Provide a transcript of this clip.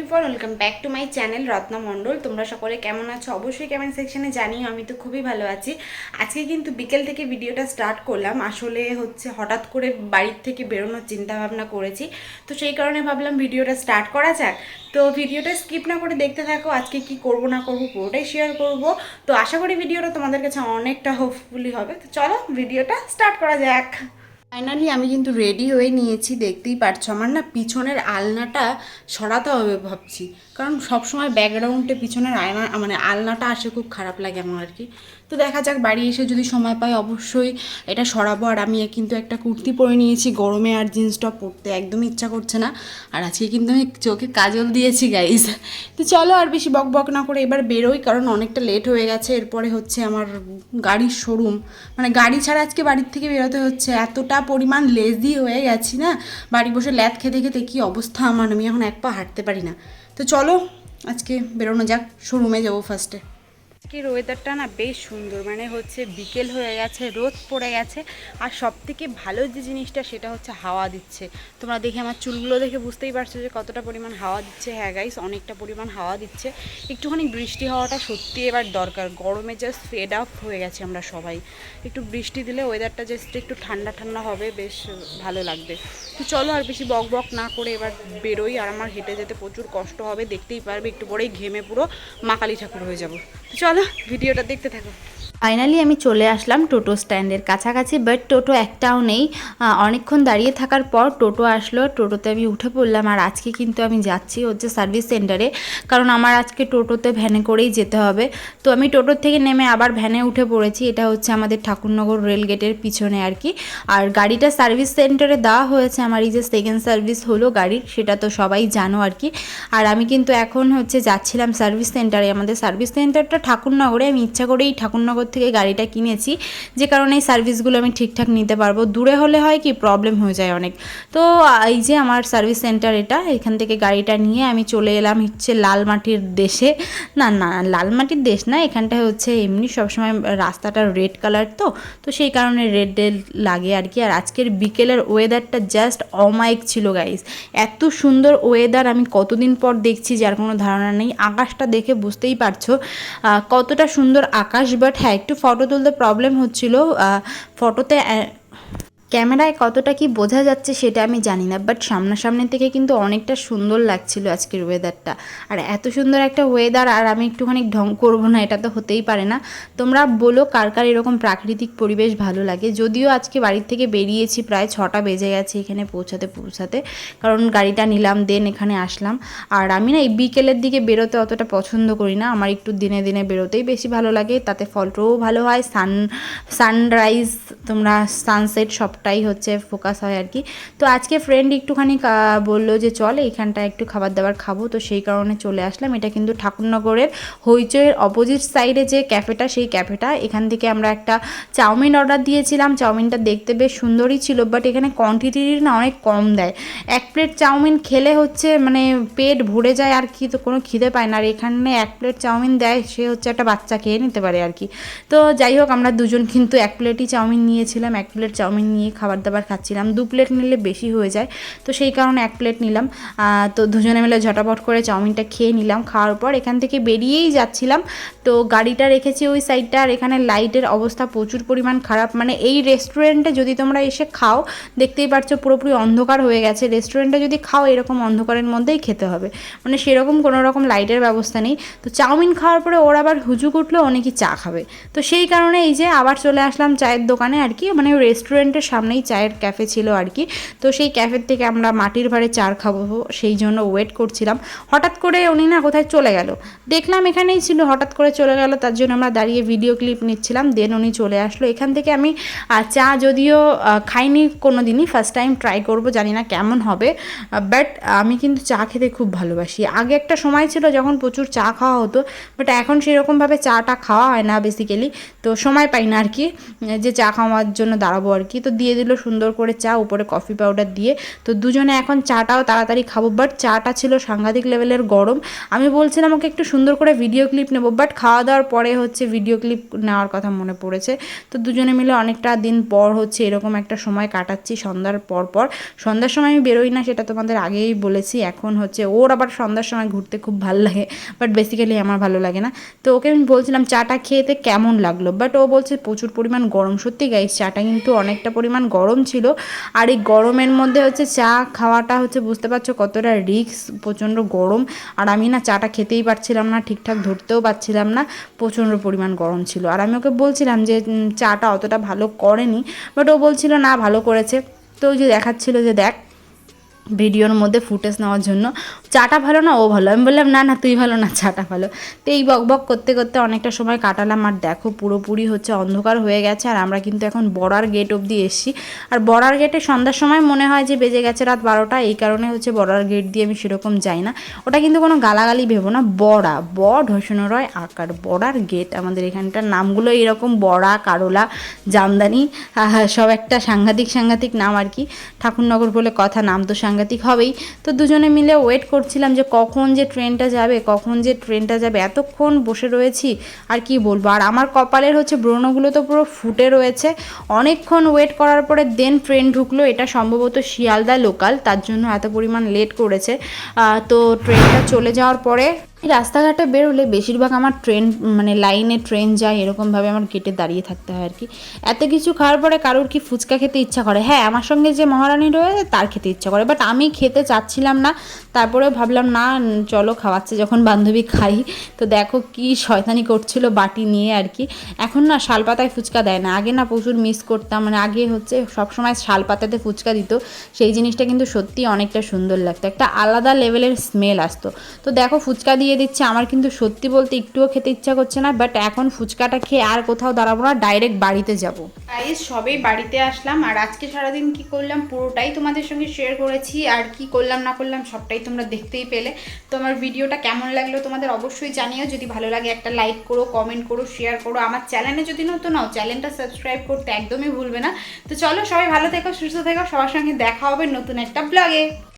Everyone welcome back to my channel Ratna Mondal তোমরা সকলে কেমন আছো? অবশ্যই কেমন সেকশনে জানিও, আমি তো খুবই ভালো আছি। আজকে কিন্তু বিকেল থেকে ভিডিওটা স্টার্ট করলাম। আসলে হচ্ছে হঠাৎ করে বাড়ির থেকে বেরোনোর চিন্তা ভাবনা করেছি। তো সেই কারণে ভাবলাম ভিডিওটা স্টার্ট করা যাক। তো ভিডিওটা স্কিপ না করে দেখতে থাকো, আজকে কি করব, না করব, পুরোটাই শেয়ার করব। তো আশা করি ভিডিওটা তোমাদের কাছে অনেকটা হোপফুলি হবে। তো চলো, ভিডিওটা স্টার্ট করা যাক। ফাইনালি আমি কিন্তু রেডি হয়ে নিয়েছি, দেখতেই পারছ। আমার না পিছনের আলনাটা সরাতে হবে ভাবছি। কারণ সবসময় ব্যাকগ্রাউন্ডে পিছনের আয়না মানে আলনাটা আসে খুব খারাপ লাগে আমার আর কি। তো দেখা যাক, বাড়ি এসে যদি সময় পাই অবশ্যই এটা সরাবো। আর আমি কিন্তু একটা কুর্তি পরে নিয়েছি, গরমে আর জিন্স টপ পরতে। একদমই ইচ্ছা করছে না। আর আজকে কিন্তু আমি চোখে কাজল দিয়েছি গাইজ তো চলো আর বেশি বক বক না করে এবার বেরোই, কারণ অনেকটা লেট হয়ে গেছে। এরপরে হচ্ছে আমার গাড়ির শোরুম মানে গাড়ি ছাড়া আজকে বাড়ির থেকে বেরোতে হচ্ছে। এতটা পরিমাণ লেজি হয়ে গেছি না। বাড়ি বসে ল্যাদ খেতে খেতে কী অবস্থা আমার? আমি এখন এক পা হাঁটতে পারি না। তো চলো, আজকে বেরোনো যাক। শোরুমে যাব ফার্স্টে আজকের ওয়েদারটা না বেশ সুন্দর মানে হচ্ছে বিকেল হয়ে গেছে, রোদ পড়ে গেছে, আর সব থেকে ভালো যে জিনিসটা সেটা হচ্ছে হাওয়া দিচ্ছে। তোমরা দেখে আমার চুলগুলো দেখে বুঝতেই পারছ যে কতটা পরিমাণ হাওয়া দিচ্ছে। হ্যাঁ গাইস অনেকটা পরিমাণ হাওয়া দিচ্ছে। একটুখানি বৃষ্টি হওয়াটা সত্যি এবার দরকার। গরমে জাস্ট ফেড আপ হয়ে গেছে আমরা সবাই। একটু বৃষ্টি দিলে ওয়েদারটা জাস্ট একটু ঠান্ডা ঠান্ডা হবে, বেশ ভালো লাগবে। তো চলো আর বেশি বক বক না করে এবার বেরোই, আর আমার হেঁটে যেতে প্রচুর কষ্ট হবে। দেখতেই পারবে, একটু পরেই ঘেমে পুরো মা কালী ঠাকুর হয়ে যাব। তো চলো ভিডিওটা দেখতে থাকো। ফাইনালি আমি চলে আসলাম টোটো স্ট্যান্ডের কাছাকাছি বাট টোটো একটাও নেই। অনেকক্ষণ দাঁড়িয়ে থাকার পর টোটো আসলো। টোটোতে আমি উঠে পড়লাম, আর আজকে কিন্তু আমি যাচ্ছি হচ্ছে সার্ভিস সেন্টারে কারণ আমার আজকে টোটোতে ভ্যানে করেই যেতে হবে। তো আমি টোটোর থেকে নেমে আবার ভ্যানে উঠে পড়েছি। এটা হচ্ছে আমাদের ঠাকুরনগর রেল গেটের পিছনে আর কি। আর গাড়িটা সার্ভিস সেন্টারে দেওয়া হয়েছে। আমার এই যে সেকেন্ড সার্ভিস হলো গাড়ির সেটা তো সবাই জানো আর কি। আর আমি কিন্তু এখন হচ্ছে যাচ্ছিলাম সার্ভিস সেন্টারে আমাদের সার্ভিস সেন্টারটা ঠাকুরনগরে। আমি ইচ্ছা করেই ঠাকুরনগর থেকে গাড়িটা কিনেছি, যে কারণে এই সার্ভিসগুলো আমি ঠিকঠাক নিতে পারব। দূরে হলে হয় কি প্রবলেম হয়ে যায় অনেক। তো এই যে আমার সার্ভিস সেন্টার এটা, এখান থেকে গাড়িটা নিয়ে আমি চলে এলাম হচ্ছে লালমাটির দেশে। না না লাল মাটির দেশ না, এখানটায় হচ্ছে এমনি সবসময় রাস্তাটা রেড কালার তো। তো সেই কারণে রেড লাগে আর কি। আর আজকের বিকেলের ওয়েদারটা জাস্ট অমায়িক ছিল গাইস এত সুন্দর ওয়েদার আমি কতদিন পর দেখছি, যার কোনো ধারণা নেই। আকাশটা দেখে বুঝতেই পারছ কতটা সুন্দর আকাশ বাট হ্যাঁ একটু ফটো তুলতে প্রবলেম হচ্ছিল ফটোতে ক্যামেরায় কতটা কি বোঝা যাচ্ছে সেটা আমি জানি না বাট সামনাসামনি থেকে কিন্তু অনেকটা সুন্দর লাগছিল আজকের ওয়েদারটা আর এত সুন্দর একটা ওয়েদার আর আমি একটুখানি ঢং করব না, এটা তো হতেই পারে না। তোমরা বলো কার কার এরকম প্রাকৃতিক পরিবেশ ভালো লাগে। যদিও আজকে বাড়ির থেকে বেরিয়েছি, প্রায় ছটা বেজে গেছে এখানে পৌঁছাতে পৌঁছাতে, কারণ গাড়িটা নিলাম দেন এখানে আসলাম। আর আমি না এই বিকেলের দিকে বেরোতে অতটা পছন্দ করি না, আমার একটু দিনে দিনে বেরোতেই বেশি ভালো লাগে। তাতে ফটোও ভালো হয় সান সানরাইজ তোমরা সানসেট সবটাই হচ্ছে ফোকাস হয় আর কি তো আজকে ফ্রেন্ড একটুখানি বলল যে, চল এইখানটা একটু খাবার দাবার খাব। তো সেই কারণে চলে আসলাম। এটা কিন্তু ঠাকুরনগরের হইচইয়ের অপোজিট সাইডে যে ক্যাফেটা সেই ক্যাফেটা এখান থেকে আমরা একটা চাউমিন অর্ডার দিয়েছিলাম। চাউমিনটা দেখতে বেশ সুন্দরই ছিল বাট এখানে কোয়ান্টিটি না অনেক কম দেয়। এক প্লেট চাউমিন খেলে হচ্ছে মানে পেট ভরে যায় আর কি, তো কোনো খিদে পায় না। আর এখানে এক প্লেট চাউমিন দেয়, সে হচ্ছে একটা বাচ্চা খেয়ে নিতে পারে আর কি। তো যাই হোক, আমরা দুজন কিন্তু এক প্লেটই চাউমিন নিয়েছিলাম। এক প্লেট চাউমিন নিয়ে খাবার দাবার খাচ্ছিলাম। দু প্লেট নিলে বেশি হয়ে যায়। তো সেই কারণে এক প্লেট নিলাম। তো দুজনে মিলে ঝটাপট করে চাউমিনটা খেয়ে নিলাম খাওয়ার পর। এখান থেকে বেরিয়েই যাচ্ছিলাম। তো গাড়িটা রেখেছি ওই সাইডটা আর এখানে লাইটের অবস্থা প্রচুর পরিমাণ খারাপ। মানে এই রেস্টুরেন্টে যদি তোমরা এসে খাও, দেখতেই পারছ পুরোপুরি অন্ধকার হয়ে গেছে। রেস্টুরেন্টে যদি খাও, এরকম অন্ধকারের মধ্যেই খেতে হবে। মানে সেরকম কোনো রকম লাইটের ব্যবস্থা নেই। তো চাউমিন খাওয়ার পরে ওর আবার হুজুক উঠল অনেকই চা খাবে। তো সেই কারণে এই যে আবার চলে আসলাম চায়ের দোকানে আর কি। মানে রেস্টুরেন্টের সামনেই চায়ের ক্যাফে ছিল আর কি তো সেই ক্যাফের থেকে আমরা মাটির ভাড়ে চার খাব, সেই জন্য ওয়েট করছিলাম। হঠাৎ করে উনি না কোথায় চলে গেল। দেখলাম এখানেই ছিল, হঠাৎ করে চলে গেল। তার জন্য আমরা দাঁড়িয়ে ভিডিও ক্লিপ নিচ্ছিলাম। দেন উনি চলে আসলো। এখান থেকে আমি চা যদিও খাইনি কোনো দিনই ফার্স্ট টাইম ট্রাই করব, জানি না কেমন হবে। বাট আমি কিন্তু চা খেতে খুব ভালোবাসি। আগে একটা সময় ছিল যখন প্রচুর চা খাওয়া হতো। বাট এখন সেরকমভাবে চাটা খাওয়া হয় না বেসিক্যালি তো সময় পাই না আর কি যে চা খাওয়ার জন্য দাঁড়াবো আর কি তো দিয়ে দিয়ে দিল, সুন্দর করে চা, উপরে কফি পাউডার দিয়ে। তো দুজনে এখন চাটাও তাড়াতাড়ি খাব বাট চাটা ছিল সাংঘাতিক লেভেলের গরম। আমি বলছিলাম ওকে একটু সুন্দর করে ভিডিও ক্লিপ নেব বাট খাওয়া দাওয়ার পরে হচ্ছে ভিডিও ক্লিপ নেওয়ার কথা মনে পড়েছে। তো দুজনে মিলে অনেকটা দিন পর হচ্ছে এরকম একটা সময় কাটাচ্ছি সন্ধ্যার পর পর। সন্ধ্যার সময় আমি বেরোই না, সেটা তোমাদের আগেই বলেছি। এখন হচ্ছে ওর আবার সন্ধ্যার সময় ঘুরতে খুব ভালো লাগে বাট বেসিক্যালি আমার ভালো লাগে না। তো ওকে আমি বলছিলাম, চাটা খেতে কেমন লাগল? বাট ও বলছে, প্রচুর পরিমাণ গরম। সত্যি গাইস চাটা কিন্তু অনেকটা পরিমাণ গরম ছিল। আর এই গরমের মধ্যে হচ্ছে চা খাওয়াটা হচ্ছে বুঝতে পারছ কতটা রিক্স প্রচণ্ড গরম। আর আমি না চাটা খেতেই পারছিলাম না, ঠিকঠাক ধরতেও পারছিলাম না, প্রচণ্ড পরিমাণ গরম ছিল। আর আমি ওকে বলছিলাম যে চাটা অতটা ভালো করেনি, বাট ও বলছিল না ভালো করেছে। তো ওই যে দেখাচ্ছিল যে, দেখ ভিডিওর মধ্যে ফুটেজ নেওয়ার জন্য। চাটা ভালো না? ও ভালো। আমি বললাম, না না, তুই ভালো না, চাটা ভালো। তো এই বক বক করতে করতে অনেকটা সময় কাটালাম। আর দেখো, পুরোপুরি হচ্ছে অন্ধকার হয়ে গেছে। আর আমরা কিন্তু এখন বড়ার গেট অবধি এসছি। আর বড়ার গেটে সন্ধ্যার সময় মনে হয় যে বেজে গেছে রাত বারোটা। এই কারণে হচ্ছে বড়ার গেট দিয়ে আমি সেরকম যাই না। ওটা কিন্তু কোনো গালাগালি ভেবো না। বড়া। ব ঢসন রয় আকার। বড়ার গেট আমাদের এখানটার নামগুলো এরকম বড়া, কারোলা, জামদানি সব একটা সাংঘাতিক সাংঘাতিক নাম আর কি। ঠাকুরনগর বলে কথা, নাম তো সাংঘাতিক হবেই। তো দুজনে মিলে ওয়েট করছিলাম যে কখন যে ট্রেনটা যাবে, কখন যে ট্রেনটা যাবে। এতক্ষণ বসে রয়েছি, আর কি বলব? আর আমার কপালের হচ্ছে ব্রণগুলো তো পুরো ফুটে রয়েছে। অনেকক্ষণ ওয়েট করার পরে দেন ট্রেন ঢুকলো। এটা সম্ভবত শিয়ালদা লোকাল তার জন্য এত পরিমাণ লেট করেছে। তো ট্রেনটা চলে যাওয়ার পরে রাস্তাঘাটে বেরোলে বেশিরভাগ আমার ট্রেন মানে লাইনে ট্রেন যায়, এরকমভাবে আমার গেটে দাঁড়িয়ে থাকতে হয় আর কি। এত কিছু খাওয়ার পরে কারোর কি ফুচকা খেতে ইচ্ছা করে? হ্যাঁ আমার সঙ্গে যে মহারানী রয়েছে, তার খেতে ইচ্ছা করে। বাট আমি খেতে চাচ্ছিলাম না তারপরে ভাবলাম, না, চলো খাওয়াচ্ছে যখন বান্ধবী খাই। তো দেখো কি শয়তানি করছিল বাটি নিয়ে আর কি। এখন না শালপাতায় ফুচকা দেয় না। আগে না প্রচুর মিস করতাম। মানে আগে হচ্ছে সবসময় শালপাতাতে ফুচকা দিত। সেই জিনিসটা কিন্তু সত্যি অনেকটা সুন্দর লাগতো। একটা আলাদা লেভেলের স্মেল আসতো। তো দেখো ফুচকা দিয়ে দিচ্ছে। আমার কিন্তু সত্যি বলতে একটুও খেতে ইচ্ছা করছে না বাট এখন ফুচকাটা খেয়ে আর কোথাও দাঁড়াবো না ডাইরেক্ট বাড়িতে যাব। গাইস সবেই বাড়িতে আসলাম, আর আজকে সারাদিন কি করলাম পুরোটাই তোমাদের সঙ্গে শেয়ার করেছি, আর কি করলাম না করলাম সবটাই তোমরা দেখতেই পেলে। তো আমার ভিডিওটা কেমন লাগল তোমাদের অবশ্যই জানিও, যদি ভালো লাগে একটা লাইক করো কমেন্ট করো শেয়ার করো। আমার চ্যানেলে যদি নতুন নাও চ্যানেলটা সাবস্ক্রাইব করতে একদমই ভুলবে না। তো চলো সবাই ভালো থেকো, সুস্থ থেকো, সবার সঙ্গে দেখা হবে নতুন একটা ব্লগে